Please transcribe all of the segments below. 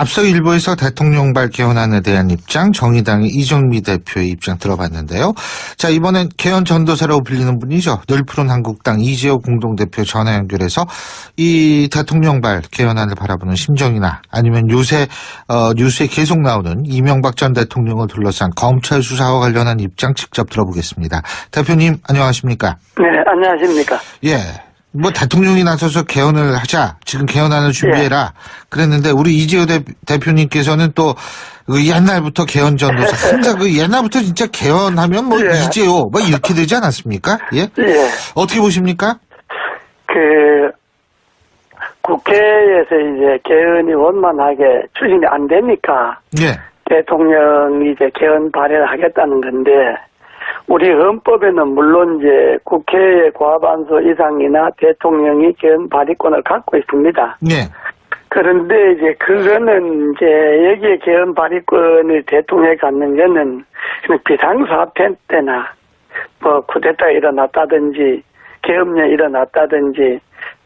앞서 일부에서 대통령발 개헌안에 대한 입장, 정의당의 이정미 대표의 입장 들어봤는데요. 자, 이번엔 개헌 전도사라고 불리는 분이죠. 늘 푸른 한국당 이재호 공동대표 전화 연결해서 이 대통령발 개헌안을 바라보는 심정이나 아니면 요새 어, 뉴스에 계속 나오는 이명박 전 대통령을 둘러싼 검찰 수사와 관련한 입장 직접 들어보겠습니다. 대표님 안녕하십니까? 네, 안녕하십니까. 예. 뭐 대통령이 나서서 개헌을 하자. 지금 개헌안을 준비해라. 그랬는데 우리 이재호 대, 대표님께서는 또 그 옛날부터 개헌 전도사 항상 그 옛날부터 진짜 개헌하면 뭐 예. 이재호 뭐 이렇게 되지 않았습니까? 예. 예, 어떻게 보십니까? 그, 국회에서 이제 개헌이 원만하게 추진이 안 되니까 예. 대통령이 이제 개헌 발의를 하겠다는 건데, 우리 헌법에는 물론 이제 국회의 과반수 이상이나 대통령이 개헌 발의권을 갖고 있습니다. 예. 그런데 이제 그거는 이제 여기에 개헌 발의권을 대통령이 갖는 거는 비상사태 때나 뭐 쿠데타 일어났다든지 계엄령 일어났다든지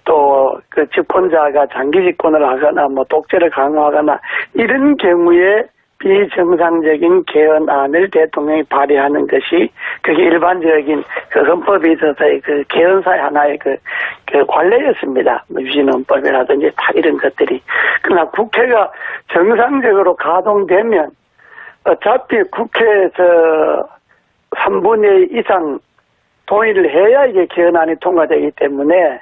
또 그 집권자가 장기 집권을 하거나 뭐 독재를 강화하거나 이런 경우에 비정상적인 개헌안을 대통령이 발의하는 것이 그게 일반적인 그 헌법에 있어서의 그 개헌사의 하나의 그, 그 관례였습니다. 뭐 유신헌법이라든지 다 이런 것들이. 그러나 국회가 정상적으로 가동되면 어차피 국회에서 3분의 2 이상 동의를 해야 이게 개헌안이 통과되기 때문에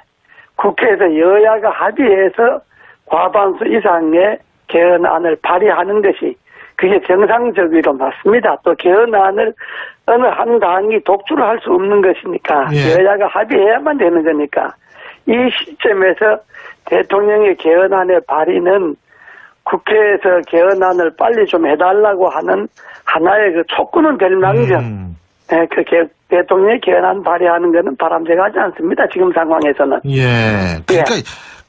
국회에서 여야가 합의해서 과반수 이상의 개헌안을 발의하는 것이 그게 정상적으로 맞습니다. 또 개헌안을 어느 한 당이 독주를 할 수 없는 것이니까 예. 여야가 합의해야만 되는 거니까 이 시점에서 대통령의 개헌안의 발의는 국회에서 개헌안을 빨리 좀 해달라고 하는 하나의 그 촉구는 될 망정 음, 네, 그 개- 대통령이 개헌안 발의하는 것은 바람직하지 않습니다. 지금 상황에서는. 예. 그러니까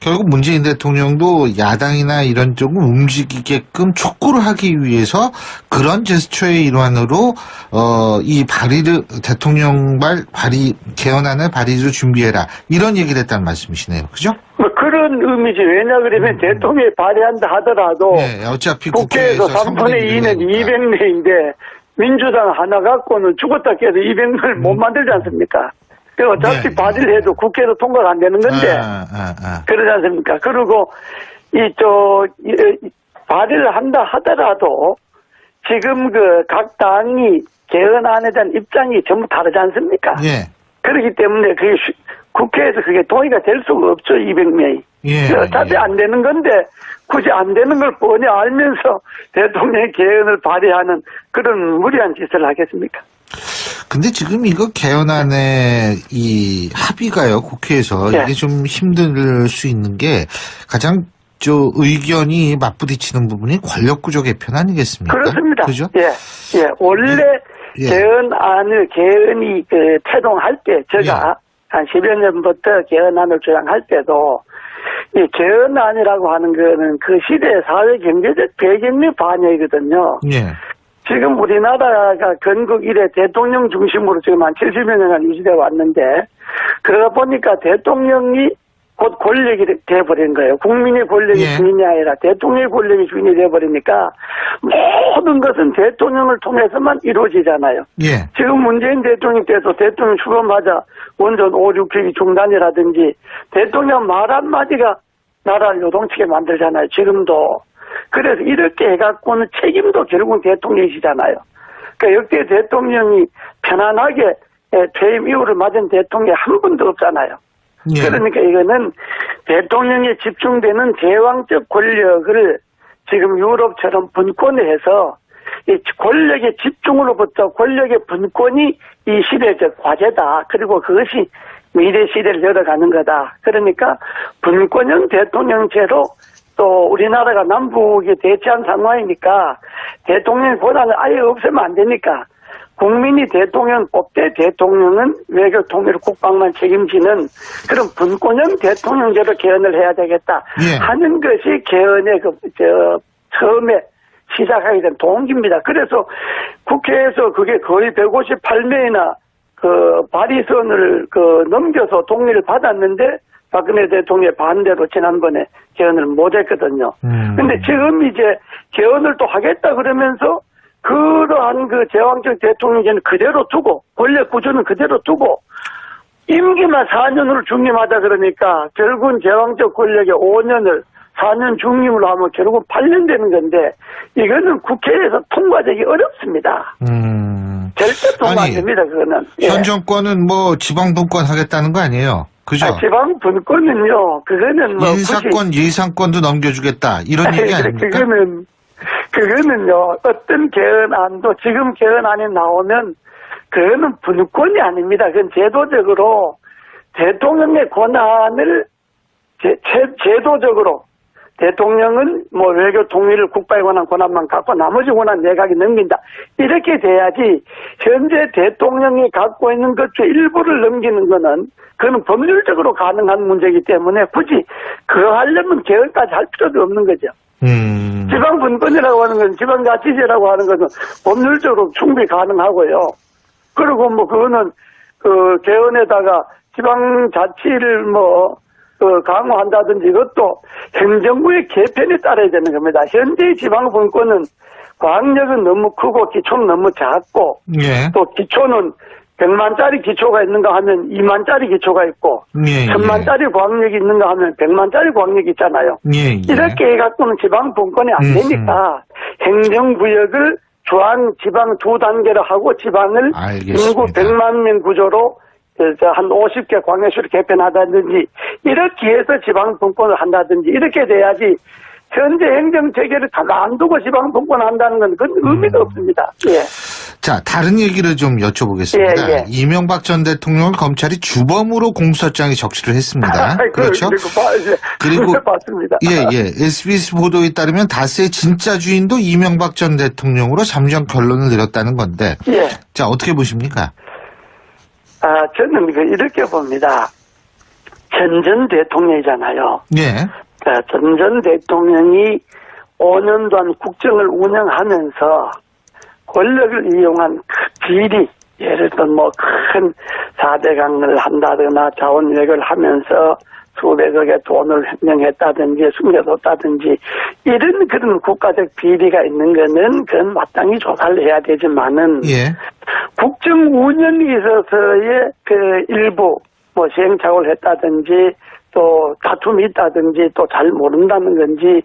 결국 문재인 대통령도 야당이나 이런 쪽을 움직이게끔 촉구를 하기 위해서 그런 제스처의 일환으로 어, 이 발의를 대통령발 발의 개헌안을 발의를 준비해라 이런 얘기를 했다는 말씀이시네요. 그죠? 뭐 그런 의미지. 왜냐 그러면 대통령이 발의한다 하더라도 네, 어차피 국회에서 국회에서 3분의 2는 200 200명인데 민주당 하나 갖고는 죽었다 깨도 200명을 못 만들지 않습니까? 그 어차피 네. 발의를 해도 국회에서 통과가 안 되는 건데 아, 아, 아. 그러지 않습니까? 그리고 이저 발의를 한다 하더라도 지금 그 각 당이 개헌안에 대한 입장이 전부 다르지 않습니까? 예. 그렇기 때문에 그게 쉬- 국회에서 그게 동의가 될 수가 없죠, 200명이. 예. 어차피 예. 안 되는 건데, 굳이 안 되는 걸 뻔히 알면서 대통령의 개헌을 발의하는 그런 무리한 짓을 하겠습니까? 근데 지금 이거 개헌안의 이 합의가요 국회에서 예. 이게 좀 힘들 수 있는 게 가장 저 의견이 맞부딪히는 부분이 권력구조 개편 아니겠습니까? 그렇습니다. 그죠? 예, 예. 원래 예. 개헌안을, 개헌이 그 태동할 때, 제가 예. 한 10여 년부터 개헌안을 주장할 때도, 이 개헌안이라고 하는 거는 그 시대의 사회 경제적 배경의 반영이거든요. 예. 지금 우리나라가 건국 이래 대통령 중심으로 지금 한 70여 년간 유지돼 왔는데 그러다 보니까 대통령이 곧 권력이 돼버린 거예요. 국민의 권력이 예. 주인이 아니라 대통령의 권력이 주인이 돼버리니까 모든 것은 대통령을 통해서만 이루어지잖아요. 예. 지금 문재인 대통령 때도 대통령 출범하자 원전 5, 6기기 중단이라든지 대통령 말 한마디가 나라를 요동치게 만들잖아요. 지금도. 그래서 이렇게 해갖고는 책임도 결국은 대통령이시잖아요. 그러니까 역대 대통령이 편안하게 에, 퇴임 이후를 맞은 대통령이 한 분도 없잖아요. 예. 그러니까 이거는 대통령에 집중되는 제왕적 권력을 지금 유럽처럼 분권해서 이 권력의 집중으로부터 권력의 분권이 이 시대적 과제다. 그리고 그것이 미래 시대를 열어가는 거다. 그러니까 분권형 대통령제로 또 우리나라가 남북이 대치한 상황이니까 대통령 권한을 아예 없애면 안 되니까 국민이 대통령 뽑되 대통령은 외교 통일 국방만 책임지는 그런 분권형 대통령제로 개헌을 해야 되겠다 예. 하는 것이 개헌의 그, 저, 처음에 시작하게 된 동기입니다. 그래서 국회에서 그게 거의 158명이나 그 발의선을 그 넘겨서 동의를 받았는데 박근혜 대통령의 반대로 지난번에 개헌을 못했거든요. 음. 근데 지금 이제 개헌을 또 하겠다 그러면서 그러한 그 제왕적 대통령제는 그대로 두고 권력 구조는 그대로 두고 임기만 4년으로 중임하자 그러니까 결국은 제왕적 권력의 5년을 4년 중임으로 하면 결국 8년 되는 건데 이거는 국회에서 통과되기 어렵습니다. 음. 절대 통과 안 됩니다. 그거는. 예. 현 정권은 뭐 지방 분권 하겠다는 거 아니에요? 그죠? 아, 지방 분권은요. 그거는 뭐 인사권, 예산권도 넘겨주겠다 이런 굳이- 얘기 아닙니까? 그거는 그거는요. 어떤 개헌안도 지금 개헌안이 나오면 그거는 분권이 아닙니다. 그건 제도적으로 대통령의 권한을 제, 도적으로 대통령은 뭐 외교 통일을 국방에 관한 권한만 갖고 나머지 권한 내각이 넘긴다. 이렇게 돼야지 현재 대통령이 갖고 있는 것 중 일부를 넘기는 거는 그건 법률적으로 가능한 문제이기 때문에 굳이 그거 하려면 개헌까지 할 필요도 없는 거죠. 음. 지방 분권이라고 하는 건 지방자치제라고 하는 것은 법률적으로 충분히 가능하고요. 그리고 뭐 그거는 그 개헌에다가 지방자치를 뭐 그 강화한다든지 이것도 행정부의 개편에 따라야 되는 겁니다. 현재 지방 분권은 광역은 너무 크고 기초는 너무 작고 예. 또 기초는 100만짜리 기초가 있는가 하면 2만짜리 기초가 있고 예, 예. 1000만짜리 광역이 있는가 하면 100만짜리 광역이 있잖아요. 예, 예. 이렇게 해갖고는 지방 분권이 안 음, 되니까 행정구역을 중앙, 지방 두 단계로 하고 지방을 알겠습니다. 인구 100만 명 구조로 한 50개 광역시로 개편하다든지 이렇게 해서 지방 분권을 한다든지 이렇게 돼야지 현재 행정 체계를 가만두고 지방 분권 한다는 건 그건 의미가 없습니다. 예. 자, 다른 얘기를 좀 여쭤보겠습니다. 예, 예. 이명박 전 대통령을 검찰이 주범으로 공소장에 적시를 했습니다. 그, 그렇죠? 그리고 맞습니다. 예, 예. SBS 보도에 따르면 다스의 진짜 주인도 이명박 전 대통령으로 잠정 결론을 내렸다는 건데, 예. 자, 어떻게 보십니까? 아, 저는 그 이렇게 봅니다. 전 전 대통령이잖아요. 예. 전전 대통령이 5년 동안 국정을 운영하면서 권력을 이용한 그 비리, 예를 들어 뭐 큰 4대강을 한다거나 자원 외교를 하면서 수백억의 돈을 횡령했다든지 숨겨뒀다든지 이런 그런 국가적 비리가 있는 거는 그건 마땅히 조사를 해야 되지만은 예. 국정 운영에 있어서의 그 일부 뭐 시행착오를 했다든지 또 다툼이 있다든지 또 잘 모른다는 건지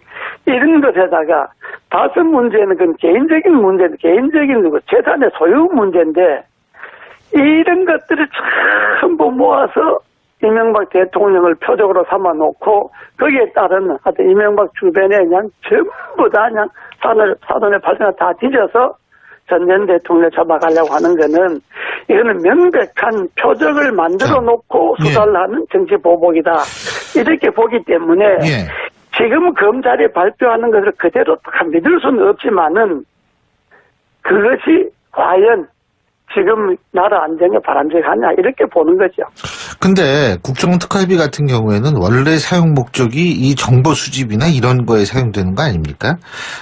이런 것에다가 다섯 문제는 그건 개인적인 문제, 개인적인 그 재산의 소유 문제인데 이런 것들을 전부 모아서 이명박 대통령을 표적으로 삼아 놓고 거기에 따른 하여튼 이명박 주변에 그냥 전부 다 그냥 산을, 사돈의 발전을 다 뒤져서 전전 대통령을 잡아가려고 하는 거는 이거는 명백한 표적을 만들어 자, 놓고 예. 수사를 하는 정치 보복이다. 이렇게 보기 때문에 예. 지금 검찰이 발표하는 것을 그대로 다 믿을 수는 없지만은 그것이 과연 지금 나라 안정에 바람직하냐 이렇게 보는 거죠. 근데 국정특활비 같은 경우에는 원래 사용 목적이 이 정보 수집이나 이런 거에 사용되는 거 아닙니까?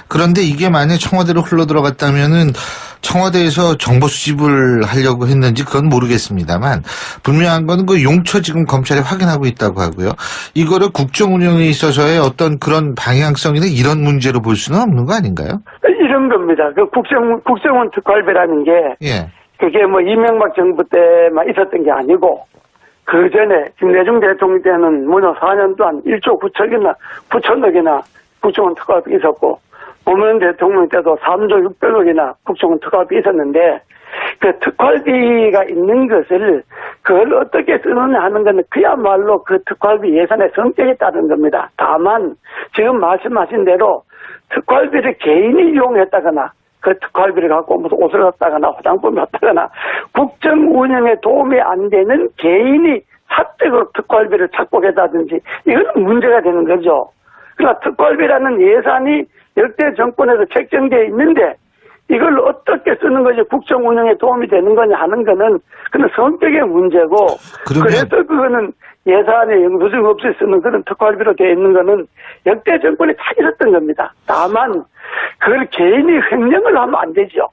그런데 이게 만약 청와대로 흘러 들어갔다면은 청와대에서 정보 수집을 하려고 했는지 그건 모르겠습니다만 분명한 거는 그 용처 지금 검찰이 확인하고 있다고 하고요. 이거를 국정 운영에 있어서의 어떤 그런 방향성이나 이런 문제로 볼 수는 없는 거 아닌가요? 이런 겁니다. 그 국정 국정원 특활비라는 게 예. 그게 뭐 이명박 정부 때만 있었던 게 아니고 그 전에 김대중 대통령 때는 무려 4년 동안 1조 9천이나 9천억이나 국정원 특활비 있었고 노무현 대통령 때도 3조 600억이나 국정원 특활비 있었는데 그 특활비가 있는 것을 그걸 어떻게 쓰느냐 하는 것은 그야말로 그 특활비 예산의 성격에 따른 겁니다. 다만 지금 말씀하신 대로 특활비를 개인이 이용했다거나 그 특활비를 갖고 무슨 옷을 샀다거나 화장품을 샀다거나 국정 운영에 도움이 안 되는 개인이 사적으로 특활비를 착복했다든지 이건 문제가 되는 거죠. 그러니까 특활비라는 예산이 역대 정권에서 책정되어 있는데 이걸 어떻게 쓰는 것이 국정 운영에 도움이 되는 거냐 하는 거는 그는 성격의 문제고 그래서 그거는 예산에 영수증 없이 쓰는 그런 특활비로 되어 있는 거는 역대 정권에 다 있었던 겁니다. 다만 그걸 개인이 횡령을 하면 안 되죠.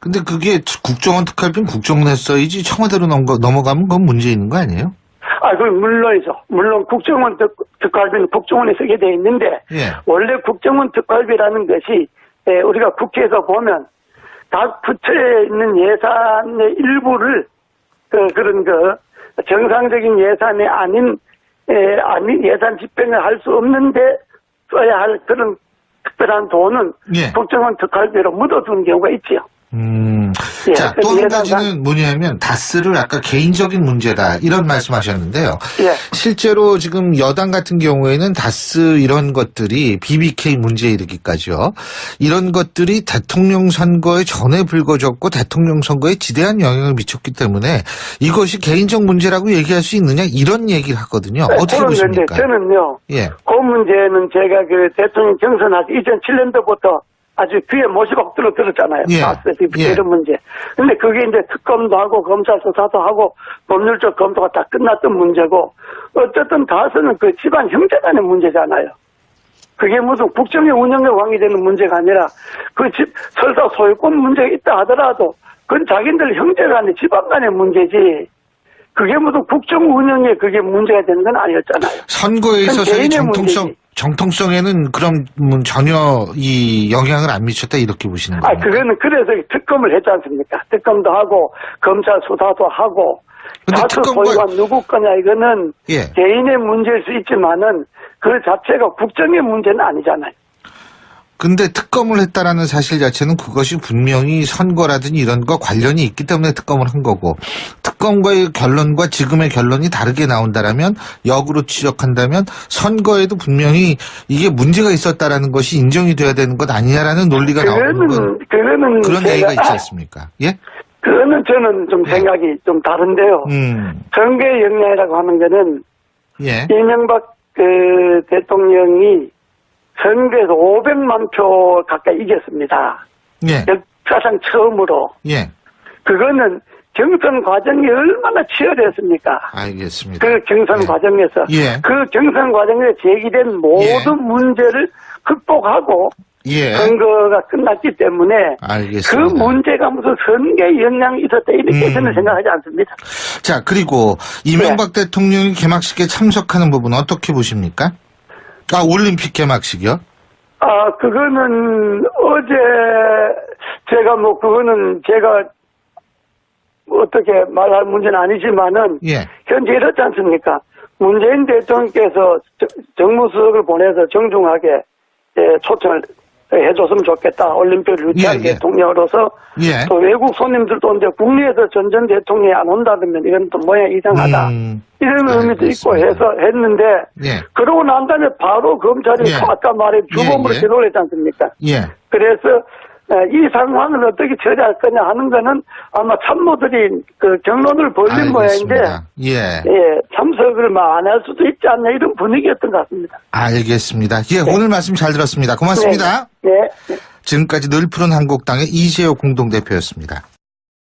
근데 그게 국정원 특활비는 국정원에 써야지 청와대로 넘어, 넘어가면 그건 문제 있는 거 아니에요? 아, 그 물론이죠. 물론 국정원 특, 특활비는 국정원에 쓰게 돼 있는데 예. 원래 국정원 특활비라는 것이 에, 우리가 국회에서 보면 각 부처에 있는 예산의 일부를 그, 그런 그 정상적인 예산이 아닌 에, 아닌 예산 집행을 할 수 없는데 써야 할 그런 특별한 돈은 예. 국정원 특활비로 묻어두는 경우가 있지요. 음. 예, 자, 또 한 가지는 뭐냐면 다스를 아까 개인적인 문제다 이런 말씀하셨는데요. 예. 실제로 지금 여당 같은 경우에는 다스 이런 것들이 BBK 문제에 이르기까지요. 이런 것들이 대통령 선거에 전에 불거졌고 대통령 선거에 지대한 영향을 미쳤기 때문에 이것이 개인적 문제라고 얘기할 수 있느냐 이런 얘기를 하거든요. 어떻게 그런 건데 보십니까? 저는요. 예. 그 문제는 제가 그 대통령 경선하기 2007년도부터 아주 귀에 못이 박들어 들었잖아요. 예. BBK 예. 이런 문제. 근데 그게 이제 특검도 하고 검찰 수사도 하고 법률적 검토가 다 끝났던 문제고 어쨌든 다스는 그 집안 형제 간의 문제잖아요. 그게 무슨 국정의 운영에 왕이 되는 문제가 아니라 그 집 설사 소유권 문제가 있다 하더라도 그건 자기들 형제 간의 집안 간의 문제지. 그게 무슨 국정 운영에 그게 문제가 되는 건 아니었잖아요. 선거에 있어서의 정통성 문제지. 정통성에는 그럼 뭐 전혀 이 영향을 안 미쳤다 이렇게 보시는 아, 거예요. 그거는 그래서 특검을 했지 않습니까? 특검도 하고, 검찰 수사도 하고, 근데 다수 특검과- 소유가 누구 거냐, 이거는 예. 개인의 문제일 수 있지만은 그 자체가 국정의 문제는 아니잖아요. 근데 특검을 했다라는 사실 자체는 그것이 분명히 선거라든지 이런 거 관련이 있기 때문에 특검을 한 거고 특검과의 결론과 지금의 결론이 다르게 나온다라면 역으로 지적한다면 선거에도 분명히 이게 문제가 있었다라는 것이 인정이 돼야 되는 것 아니냐라는 논리가 나오는 건 그거는, 그런 제가- 얘기가 있지 않습니까? 예? 그거는 저는 좀 네. 생각이 좀 다른데요. 음. 선거의 역량이라고 하는 거는 예. 이명박 그 대통령이 선거에서 500만 표 가까이 이겼습니다. 예. 역사상 처음으로. 예. 그거는 경선 과정이 얼마나 치열했습니까? 알겠습니다. 그 경선 예. 과정에서 예. 그 경선 과정에 제기된 모든 문제를 극복하고 예. 선거가 끝났기 때문에 그 알겠습니다. 문제가 무슨 선거에 영향이 있었다 이렇게 음. 저는 생각하지 않습니다. 자, 그리고 이명박 대통령이 개막식에 참석하는 부분 어떻게 보십니까? 아, 올림픽 개막식이요? 아 그거는 어제 제가 뭐 그거는 제가 어떻게 말할 문제는 아니지만은 예. 현재 이렇지 않습니까? 문재인 대통령께서 정- 정무수석을 보내서 정중하게 예, 초청을 해줬으면 좋겠다. 올림픽을 유치한 예, 예. 대통령으로서 예. 또 외국 손님들도 이제 국내에서 전 전 대통령이 안 온다면 이건 또 모양 이상하다. 음, 이런 의미도 있고. 해서 했는데 예. 그러고 난 다음에 바로 검찰이 예. 아까 말해 주범으로. 기소를 했지 않습니까? 예. 그래서 어, 이 상황을 어떻게 처리할 거냐 하는 거는 아마 참모들이 그 경론을 벌린 모양인데. 예. 예, 참석을 안할 수도 있지 않냐 이런 분위기였던 것 같습니다. 알겠습니다. 예, 오늘 말씀 잘 들었습니다. 고맙습니다. 네. 네. 지금까지 늘 푸른 한국당의 이재호 공동대표였습니다.